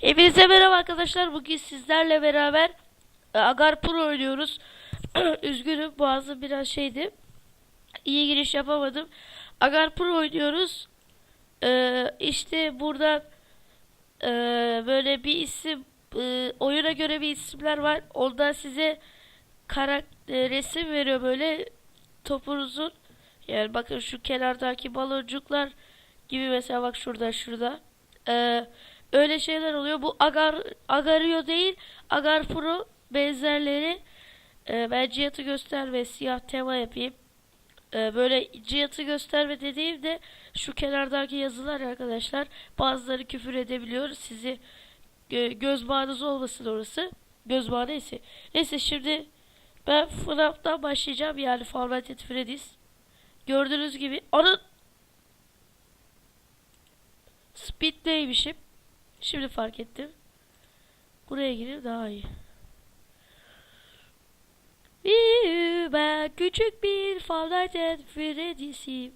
Hepinize merhaba arkadaşlar. Bugün sizlerle beraber e, Agar Pro oynuyoruz. Üzgünüm boğazım biraz şeydi. İyi giriş yapamadım. Agar Pro oynuyoruz. Ee, işte burada e, böyle bir isim e, oyuna göre bir isimler var. Ondan size karakter resim veriyor böyle topunuzun. Yani bakın şu kenardaki baloncuklar gibi mesela bak şurada şurada. Ee, öyle şeyler oluyor. Bu Agar Agario değil, Agar Pro benzerleri. Ee, ben cihatı gösterme, siyah tema yapayım. Ee, böyle cihatı gösterme dediğimde şu kenardaki yazılar arkadaşlar. Bazıları küfür edebiliyor. Sizi gö- göz bağınız olmasın orası. Göz bağı neyse. Neyse şimdi ben FNAF'tan başlayacağım yani Five Nights Freddy's. Gördüğünüz gibi ana Speed'deymişim. Şimdi fark ettim. Buraya gireyim daha iyi. Ben küçük bir at Freddy's'im.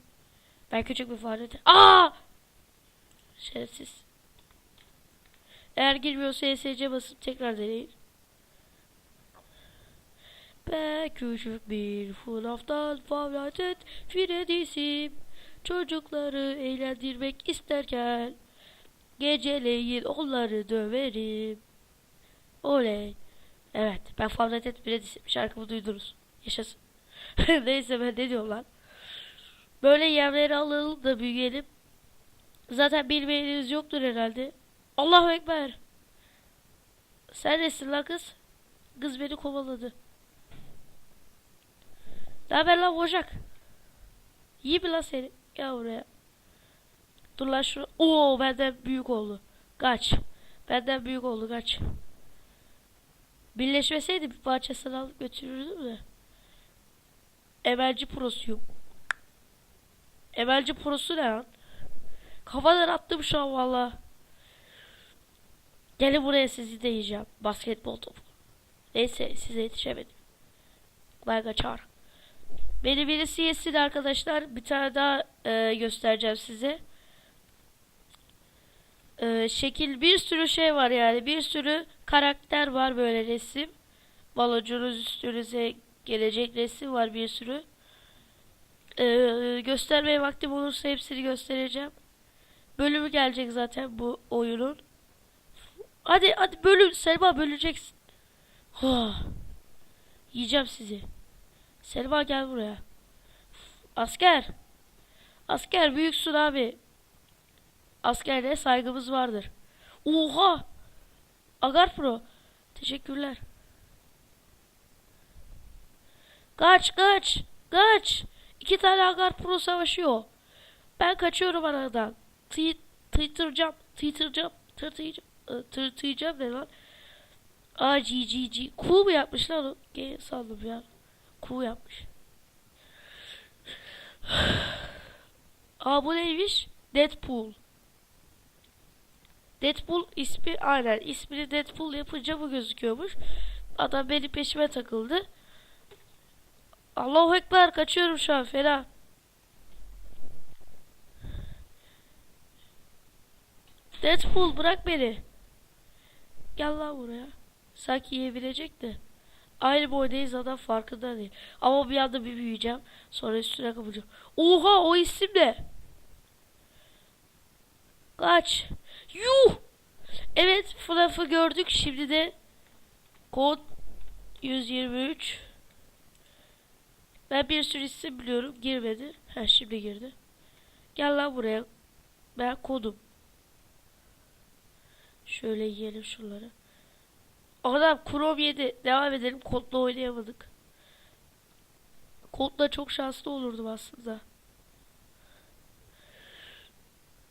Ben küçük bir Five Nights at... Aa! Şerefsiz. Eğer girmiyorsa ESC basıp tekrar deneyin. Ben küçük bir Nights at Freddy's'im. Çocukları eğlendirmek isterken geceleyin onları döverim. Oley. Evet ben at Freddy's'im. Şarkımı duydunuz. Yaşasın. Neyse ben ne diyorum lan. Böyle yerleri alalım da büyüyelim. Zaten bilmeyeniniz yoktur herhalde. Allahu Ekber. Sen nesin lan kız? Kız beni kovaladı. Ne haber lan Ocak? İyi mi lan seni? Gel buraya. Dur lan şu. Oo benden büyük oldu. Kaç. Benden büyük oldu kaç. Birleşmeseydi bir parçasını alıp götürürdüm de. Emelci prosuyum. Emelci prosu ne lan? Kafadan attım şu an valla. Gelin buraya sizi de yiyeceğim. Basketbol topu. Neyse size yetişemedim. Ben kaçar. Beni birisi yesin arkadaşlar. Bir tane daha e, göstereceğim size. E, şekil bir sürü şey var yani. Bir sürü karakter var böyle resim. Balocunuz üstünüze gelecek resim var bir sürü. E, göstermeye vaktim olursa hepsini göstereceğim. Bölümü gelecek zaten bu oyunun. Hadi hadi bölüm. Selma böleceksin. Oh. Yiyeceğim sizi. Selma gel buraya. Asker. Asker büyüksün abi. Askerliğe saygımız vardır. Oha. Agar Pro. Teşekkürler. Kaç kaç. Kaç. İki tane Agar Pro savaşıyor. Ben kaçıyorum aradan. Tı tıytıracağım. Tıytıracağım. Tırtıyacağım. ı, Tırtıyacağım ne lan? Aa G G G. Cool mu yapmış lan o? G sandım ya. Cool yapmış. Aa bu neymiş? Deadpool. Deadpool ismi aynen ismini Deadpool yapınca bu gözüküyormuş. Adam benim peşime takıldı. Allahu Ekber kaçıyorum şu an fena. Deadpool bırak beni. Gel lan buraya. Sanki yiyebilecek de. Aynı boydayız adam farkında değil. Ama bir anda bir büyüyeceğim. Sonra üstüne kapacağım. Oha o isim ne? Kaç. Yuh. Evet FNAF'ı gördük. Şimdi de kod 123. Ben bir sürü isim biliyorum. Girmedi. Ha şimdi girdi. Gel lan buraya. Ben kodum. Şöyle yiyelim şunları. Adam Chrome 7. Devam edelim. Kodla oynayamadık. Kodla çok şanslı olurdum aslında.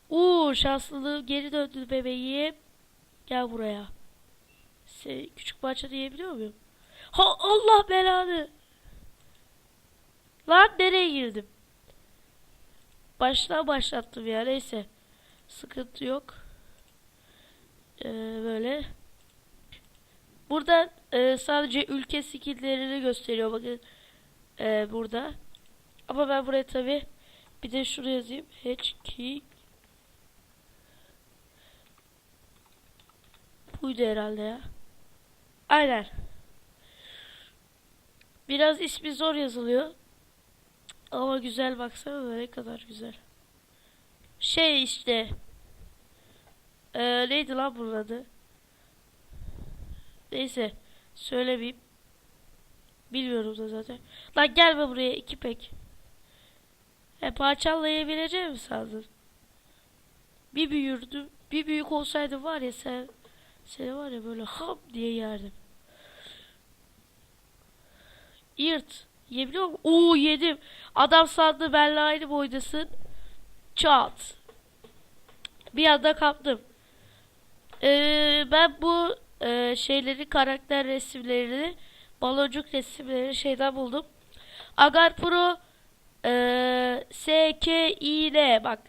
Uuu şanslılığım geri döndü bebeğim. Gel buraya. Seni küçük parça diyebiliyor muyum? Ha Allah belanı. Lan nereye girdim? Baştan başlattım ya neyse. Sıkıntı yok. Ee, böyle. Burada e, sadece ülke skilllerini gösteriyor. Bakın e, burada. Ama ben buraya tabi bir de şuraya yazayım. Hatch Buydu herhalde ya. Aynen. Biraz ismi zor yazılıyor. Ama güzel baksana ne kadar güzel. Şey işte. Ee, neydi lan bunun adı? Neyse. Söylemeyeyim. Bilmiyorum da zaten. Lan gelme buraya iki pek. He parçalayabileceğim mi sandın? Bir büyürdüm. Bir büyük olsaydı var ya sen seni var ya böyle ham diye yerdim. Yırt. Yiyebiliyor musun? Oo yedim. Adam sandı benle aynı boydasın. Çat. Bir anda kaptım. Ee, ben bu e, şeyleri karakter resimlerini baloncuk resimlerini şeyden buldum. Agar Pro e, S K I L bak.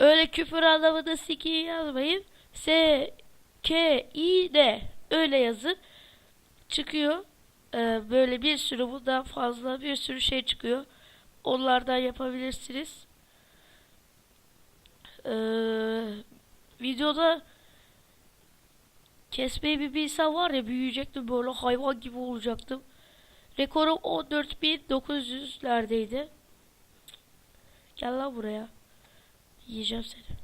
Öyle küfür anlamında siki yazmayın. S K I L öyle yazın. Çıkıyor. Ee, böyle bir sürü bundan fazla bir sürü şey çıkıyor. Onlardan yapabilirsiniz. Ee, videoda kesmeyi bir bilsem var ya büyüyecektim böyle hayvan gibi olacaktım. Rekorum 14.900'lerdeydi. Gel lan buraya. Yiyeceğim seni.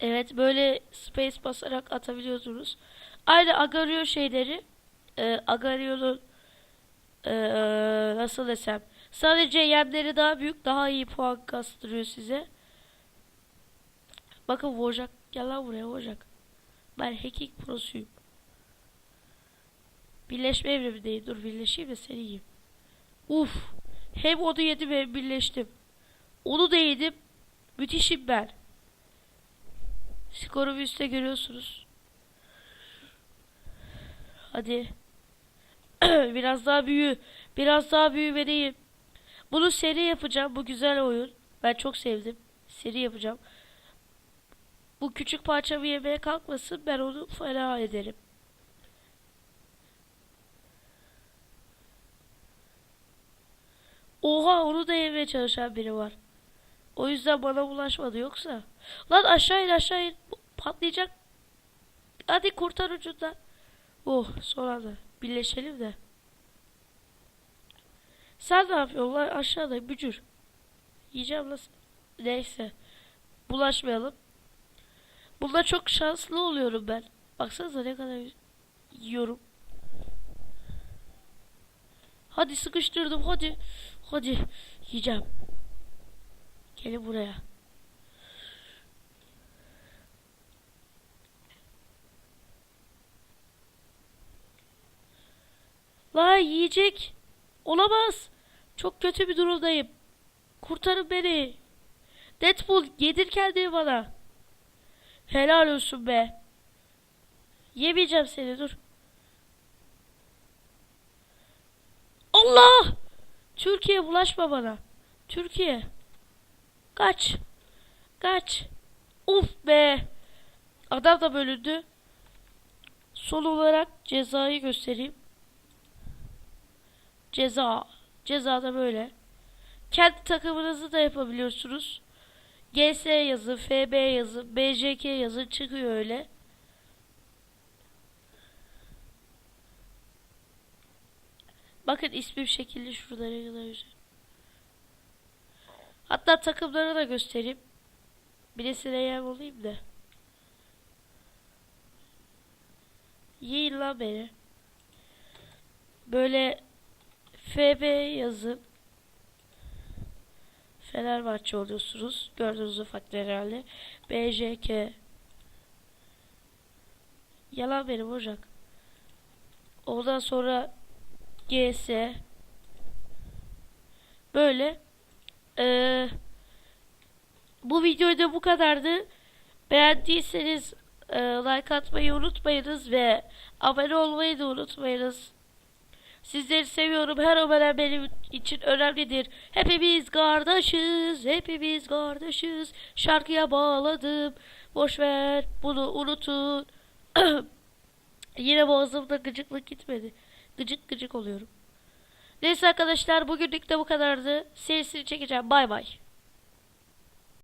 Evet böyle space basarak atabiliyorsunuz. Aynı Agario şeyleri e, Agario'nun e, nasıl desem sadece yemleri daha büyük daha iyi puan kastırıyor size. Bakın Wojak gel lan buraya Wojak. Ben hacking prosuyum. Birleşme evremindeyim. Dur birleşeyim de seni yiyeyim. Uf. Hem onu yedim hem birleştim. Onu da yedim. Müthişim ben. Skorumu üstte görüyorsunuz. Hadi. Biraz daha büyü. Biraz daha büyü vereyim. Bunu seri yapacağım. Bu güzel oyun. Ben çok sevdim. Seri yapacağım. Bu küçük parçamı yemeye kalkmasın. Ben onu fena ederim. Oha onu da yemeye çalışan biri var. O yüzden bana bulaşmadı yoksa. Lan aşağı in aşağı in. Patlayacak. Hadi kurtar ucundan. Oh son anda. Birleşelim de. Sen ne yapıyorsun lan aşağıda bücür. Yiyeceğim nasıl? Neyse. Bulaşmayalım. Bunda çok şanslı oluyorum ben. Baksanıza ne kadar yiyorum. Hadi sıkıştırdım hadi. Hadi yiyeceğim. Gelin buraya. La yiyecek. Olamaz. Çok kötü bir durumdayım. Kurtarın beni. Deadpool yedir kendini bana. Helal olsun be. Yemeyeceğim seni dur. Allah! Türkiye bulaşma bana. Türkiye. Kaç. Kaç. Uf be. Adam da bölündü. Son olarak cezayı göstereyim. Ceza. Ceza da böyle. Kendi takımınızı da yapabiliyorsunuz. GS yazı, FB yazı, BJK yazı çıkıyor öyle. Bakın ismim şekilli şurada ne kadar güzel. Hatta takımları da göstereyim. Birisine yem olayım da. Yiyin lan beni. Böyle FB yazın. Fenerbahçe oluyorsunuz. Gördüğünüz ufaklar herhalde. BJK. Yalan benim ocak. Ondan sonra GS. Böyle. Ee, bu videoda bu kadardı. Beğendiyseniz e, like atmayı unutmayınız ve abone olmayı da unutmayınız. Sizleri seviyorum. Her abone benim için önemlidir. Hepimiz kardeşiz. Hepimiz kardeşiz. Şarkıya bağladım. Boş ver. Bunu unutun. Yine boğazımda gıcıklık gitmedi. Gıcık gıcık oluyorum. Neyse arkadaşlar bugünlük de bu kadardı. Serisini çekeceğim. Bay bay.